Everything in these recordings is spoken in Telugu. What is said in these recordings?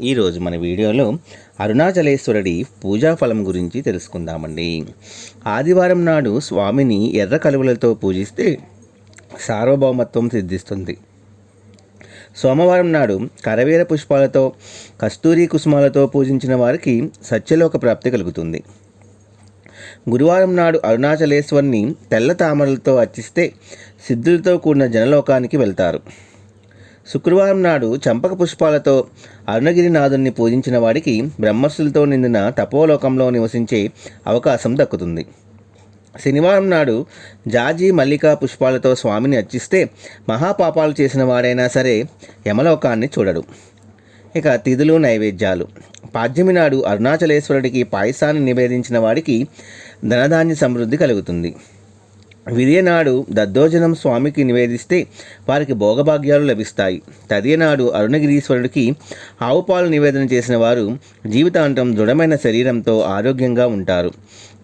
ఈరోజు మన వీడియోలో అరుణాచలేశ్వరుడి పూజా ఫలం గురించి తెలుసుకుందామండి. ఆదివారం నాడు స్వామిని ఎర్ర కలువలతో పూజిస్తే సార్వభౌమత్వం సిద్ధిస్తుంది. సోమవారం నాడు కరవీర పుష్పాలతో కస్తూరి కుసుమాలతో పూజించిన వారికి సత్యలోక ప్రాప్తి కలుగుతుంది. గురువారం నాడు అరుణాచలేశ్వరిని తెల్ల తామరలతో అర్చిస్తే సిద్ధులతో కూడిన జనలోకానికి వెళ్తారు. శుక్రవారం నాడు చంపక పుష్పాలతో అరుణగిరినాథుని పూజించిన వాడికి బ్రహ్మస్సులతో నిండిన తపోలోకంలో నివసించే అవకాశం దక్కుతుంది. శనివారం నాడు జాజి మల్లికా పుష్పాలతో స్వామిని అర్చిస్తే మహాపాపాలు చేసిన వాడైనా సరే యమలోకాన్ని చూడడు. ఇక తిథులు నైవేద్యాలు. పాడ్యమి నాడు అరుణాచలేశ్వరుడికి పాయసాన్ని నివేదించిన వాడికి ధనధాన్య సమృద్ధి కలుగుతుంది. విరియనాడు దద్దోజనం స్వామికి నివేదిస్తే వారికి భోగభాగ్యాలు లభిస్తాయి. తదియనాడు అరుణగిరీశ్వరుడికి ఆవు పాలు నివేదన చేసిన వారు జీవితాంతం దృఢమైన శరీరంతో ఆరోగ్యంగా ఉంటారు.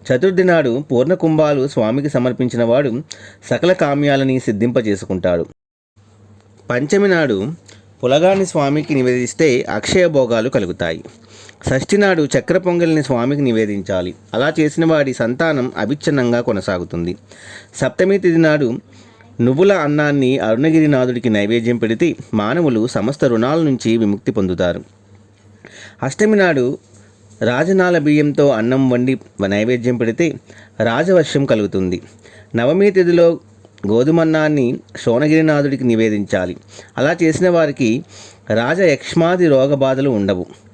చతుర్థి నాడు పూర్ణ కుంభాలు స్వామికి సమర్పించిన వాడు సకల కామ్యాలని సిద్ధింపజేసుకుంటాడు. పంచమి నాడు పులగాని స్వామికి నివేదిస్తే అక్షయ భోగాలు కలుగుతాయి. షష్ఠి నాడు చక్ర పొంగల్ని స్వామికి నివేదించాలి. అలా చేసిన వాడి సంతానం అవిచ్ఛిన్నంగా కొనసాగుతుంది. సప్తమి తిథి నాడు నువ్వుల అన్నాన్ని అరుణగిరినాథుడికి నైవేద్యం పెడితే మానవులు సమస్త రుణాల నుంచి విముక్తి పొందుతారు. అష్టమి నాడు రాజనాల బియ్యంతో అన్నం వండి నైవేద్యం పెడితే రాజవర్షం కలుగుతుంది. నవమి తిథిలో గోధుమన్నాన్ని శోణగిరినాథుడికి నివేదించాలి. అలా చేసిన వారికి రాజయక్ష్మాది యక్ష్మాది రోగబాధలు ఉండవు.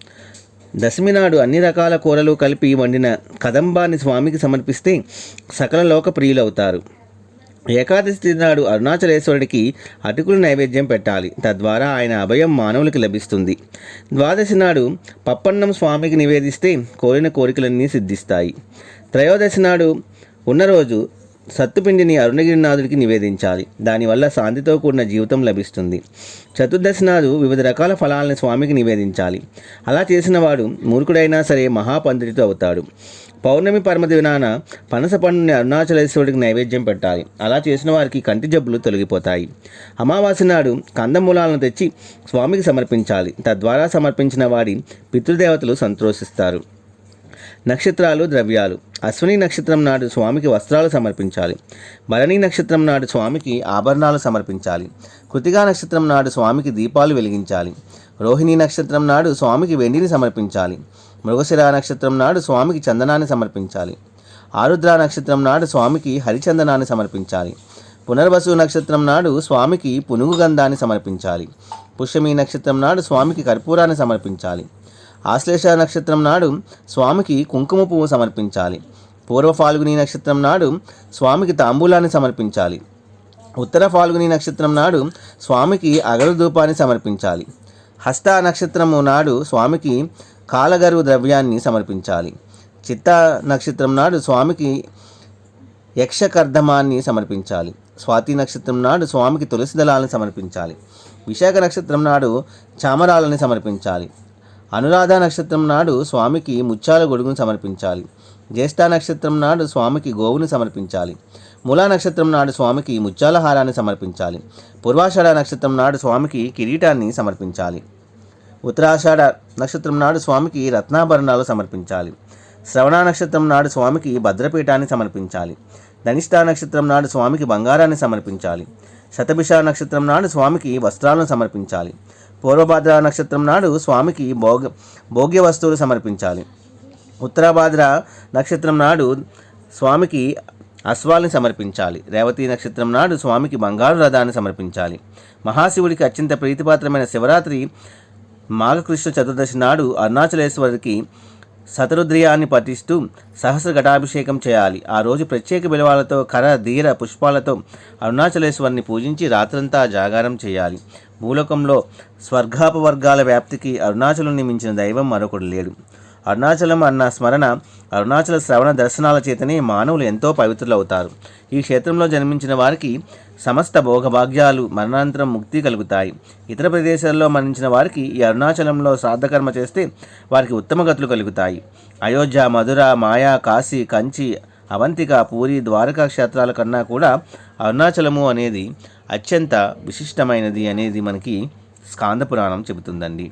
దశమి నాడు అన్ని రకాల కూరలు కలిపి వండిన కదంబాన్ని స్వామికి సమర్పిస్తే సకల లోక ప్రియులవుతారు. ఏకాదశి నాడు అరుణాచలేశ్వరుడికి అటుకులు నైవేద్యం పెట్టాలి. తద్వారా ఆయన అభయం మానవులకి లభిస్తుంది. ద్వాదశి నాడు పప్పన్నం స్వామికి నివేదిస్తే కోరిన కోరికలన్నీ సిద్ధిస్తాయి. త్రయోదశి నాడు ఉన్న రోజు సత్తుపిండిని అరుణగిరినాథుడికి నివేదించాలి. దానివల్ల శాంతితో కూడిన జీవితం లభిస్తుంది. చతుర్దశి నాడు వివిధ రకాల ఫలాలను స్వామికి నివేదించాలి. అలా చేసిన వాడు మూర్ఖుడైనా సరే మహాపండితుడు అవుతాడు. పౌర్ణమి పరమ దినాన పనస పండుని అరుణాచలేశ్వరుడికి నైవేద్యం పెట్టాలి. అలా చేసిన వారికి కంటి జబ్బులు తొలగిపోతాయి. అమావాస్య నాడు కందమూలాలను తెచ్చి స్వామికి సమర్పించాలి. తద్వారా సమర్పించిన వాడి పితృదేవతలు సంతోషిస్తారు. నక్షత్రాలు ద్రవ్యాలు. అశ్విని నక్షత్రం నాడు స్వామికి వస్త్రాలు సమర్పించాలి. భరణి నక్షత్రం నాడు స్వామికి ఆభరణాలు సమర్పించాలి. కృతిగా నక్షత్రం నాడు స్వామికి దీపాలు వెలిగించాలి. రోహిణి నక్షత్రం నాడు స్వామికి వెండిని సమర్పించాలి. మృగశిర నక్షత్రం నాడు స్వామికి చందనాన్ని సమర్పించాలి. ఆరుద్ర నక్షత్రం నాడు స్వామికి హరిచందనాన్ని సమర్పించాలి. పునర్వసు నక్షత్రం నాడు స్వామికి పునుగు గంధాన్ని సమర్పించాలి. పుష్యమి నక్షత్రం నాడు స్వామికి కర్పూరాన్ని సమర్పించాలి. ఆశ్లేష నక్షత్రం నాడు స్వామికి కుంకుమ పువ్వు సమర్పించాలి. పూర్వ ఫాల్గుని నక్షత్రం నాడు స్వామికి తాంబూలాన్ని సమర్పించాలి. ఉత్తర ఫాల్గుని నక్షత్రం నాడు స్వామికి అగరు ధూపాన్ని సమర్పించాలి. హస్త నక్షత్రము నాడు స్వామికి కాలగరువు ద్రవ్యాన్ని సమర్పించాలి. చిత్త నక్షత్రం నాడు స్వామికి యక్షకర్ధమాన్ని సమర్పించాలి. స్వాతి నక్షత్రం నాడు స్వామికి తులసి దళాలను సమర్పించాలి. విశాఖ నక్షత్రం నాడు చామరాలని సమర్పించాలి. అనురాధ నక్షత్రం నాడు స్వామికి ముత్యాల గొడుగును సమర్పించాలి. జ్యేష్ఠ నక్షత్రం నాడు స్వామికి గోవుని సమర్పించాలి. మూలా నక్షత్రం నాడు స్వామికి ముత్యాల హారాన్ని సమర్పించాలి. పూర్వాషాఢ నక్షత్రం నాడు స్వామికి కిరీటాన్ని సమర్పించాలి. ఉత్తరాషాఢ నక్షత్రం నాడు స్వామికి రత్నాభరణాలు సమర్పించాలి. శ్రవణ నక్షత్రం నాడు స్వామికి భద్రపీఠాన్ని సమర్పించాలి. ధనిష్ఠ నక్షత్రం నాడు స్వామికి బంగారాన్ని సమర్పించాలి. శతభిష నక్షత్రం నాడు స్వామికి వస్త్రాలను సమర్పించాలి. పూర్వభాద్ర నక్షత్రం నాడు స్వామికి భోగ భోగ్య వస్తువులు సమర్పించాలి. ఉత్తరాభాద్ర నక్షత్రం నాడు స్వామికి అశ్వాల్ని సమర్పించాలి. రేవతి నక్షత్రం నాడు స్వామికి బంగారు రథాన్ని సమర్పించాలి. మహాశివుడికి అత్యంత ప్రీతిపాత్రమైన శివరాత్రి మాఘకృష్ణ చతుర్దశి నాడు అరుణాచలేశ్వరికి శతరుద్రియాన్ని పఠిస్తూ సహస్ర ఘటాభిషేకం చేయాలి. ఆ రోజు ప్రత్యేక బిలవాలతో కర ధీర పుష్పాలతో అరుణాచలేశ్వరిని పూజించి రాత్రంతా జాగారం చేయాలి. భూలోకంలో స్వర్గాపవర్గాల వ్యాప్తికి అరుణాచలుని మించిన దైవం మరొకడు లేడు. అరుణాచలం అన్న స్మరణ అరుణాచల శ్రవణ దర్శనాల చేతనే మానవులు ఎంతో పవిత్రులవుతారు. ఈ క్షేత్రంలో జన్మించిన వారికి సమస్త భోగభాగ్యాలు మరణాంతరం ముక్తి కలుగుతాయి. ఇతర ప్రదేశాల్లో మరణించిన వారికి ఈ అరుణాచలంలో శ్రాద్ధకర్మ చేస్తే వారికి ఉత్తమ గతులు కలుగుతాయి. అయోధ్య మధుర మాయా కాశీ కంచి అవంతిక పూరి ద్వారకా క్షేత్రాల కన్నా కూడా అరుణాచలము అనేది అత్యంత విశిష్టమైనది అనేది మనకి స్కాంద పురాణం చెబుతుందండి.